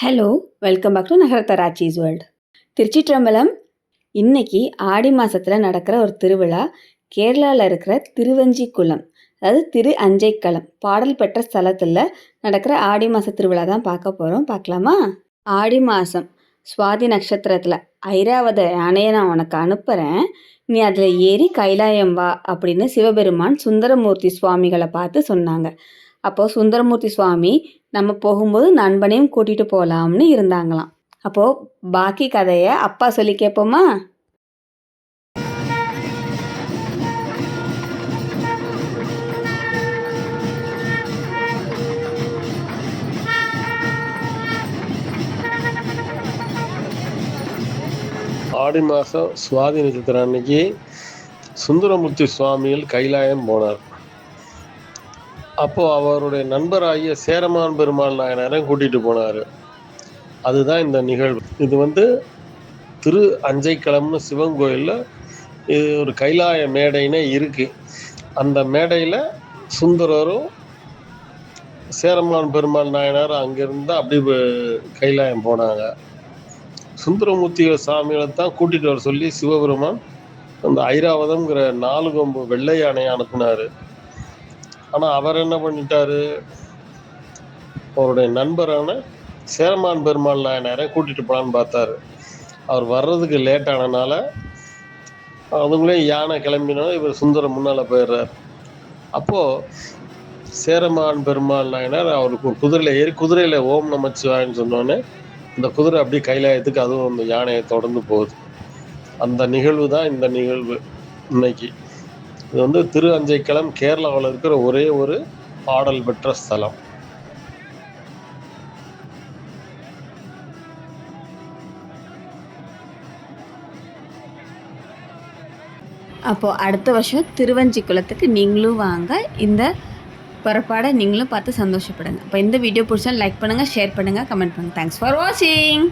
Hello welcome back to நகரத்தராச்சிஸ் world திருச்சிற்றம்பலம் இன்னைக்கு ஆடி மாதத்தில் நடக்கிற ஒரு திருவிழா கேரளாவில் இருக்கிற திருவஞ்சிக்குளம் அதாவது திரு அஞ்சைக்களம் பாடல் பெற்ற ஸ்தலத்தில் நடக்கிற ஆடி மாத திருவிழா தான் பார்க்க போகிறோம் பார்க்கலாமா? ஆடி மாதம் சுவாதி நட்சத்திரத்தில் ஐராவத யானையை நான் உனக்கு அனுப்புகிறேன் நீ அதில் ஏறி கைலாயம் வா அப்படின்னு சிவபெருமான் சுந்தரமூர்த்தி சுவாமிகளை பார்த்து சொன்னாங்க. அப்போது சுந்தரமூர்த்தி சுவாமி நம்ம போகும்போது நண்பனையும் கூட்டிகிட்டு போகலாம்னு இருந்தாங்களாம். அப்போது பாக்கி கதையை அப்பா சொல்லி கேட்போமா ஆடி மாதம் சுவாதி நட்சத்திரம் அன்னைக்கு சுந்தரமூர்த்தி சுவாமியில் கைலாயம் போனார். அப்போது அவருடைய நண்பராகிய சேரமான் பெருமாள் நாயனாரையும் கூட்டிகிட்டு போனார். அதுதான் இந்த நிகழ்வு. இது வந்து திரு அஞ்சைக்களம்னு சிவன் கோயிலில் இது ஒரு கைலாய மேடைனே இருக்குது அந்த மேடையில் சுந்தரரும் சேரமான் பெருமாள் நாயனார் அங்கேருந்து அப்படி கைலாயம் போனாங்க. சுந்தரமூர்த்தி சாமிகளை தான் கூட்டிகிட்டு வர சொல்லி சிவபெருமான் அந்த ஐராவதம்ங்கிற நாலு கொம்பு வெள்ளை யானையை அனுப்புனார். ஆனால் அவர் என்ன பண்ணிட்டாரு? அவருடைய நண்பரான சேரமான் பெருமாள் நாயனாரை கூட்டிட்டு போனான்னு பார்த்தாரு. அவர் வர்றதுக்கு லேட் ஆனனால அதுங்களே யானை கிளம்பினாலும் இவர் சுந்தரம் முன்னால் போயிடுறார். அப்போது சேரமான் பெருமாள் நாயனார் அவருக்கு ஒரு குதிரையில் ஏறி குதிரையில் ஓம் நமச்சிவாயன்னு சொன்னோன்னே இந்த குதிரை அப்படியே கைலாயத்துக்கு அதுவும் அந்த யானையை தொடர்ந்து போகுது. அந்த நிகழ்வு தான் இந்த நிகழ்வு இன்னைக்கு. இது வந்து திரு அஞ்சைக்களம் கேரளாவில் இருக்கிற ஒரே ஒரு பாடல் பெற்ற ஸ்தலம். அப்போது அடுத்த வருஷம் திருவஞ்சிக்குளத்துக்கு நீங்களும் வாங்க. இந்த புறப்பாடை நீங்களும் பார்த்து சந்தோஷப்படுங்க. அப்போ இந்த வீடியோ பிடிச்சா லைக் பண்ணுங்கள் ஷேர் பண்ணுங்கள் கமெண்ட் பண்ணுங்கள் தேங்க்ஸ் ஃபார் வாட்சிங்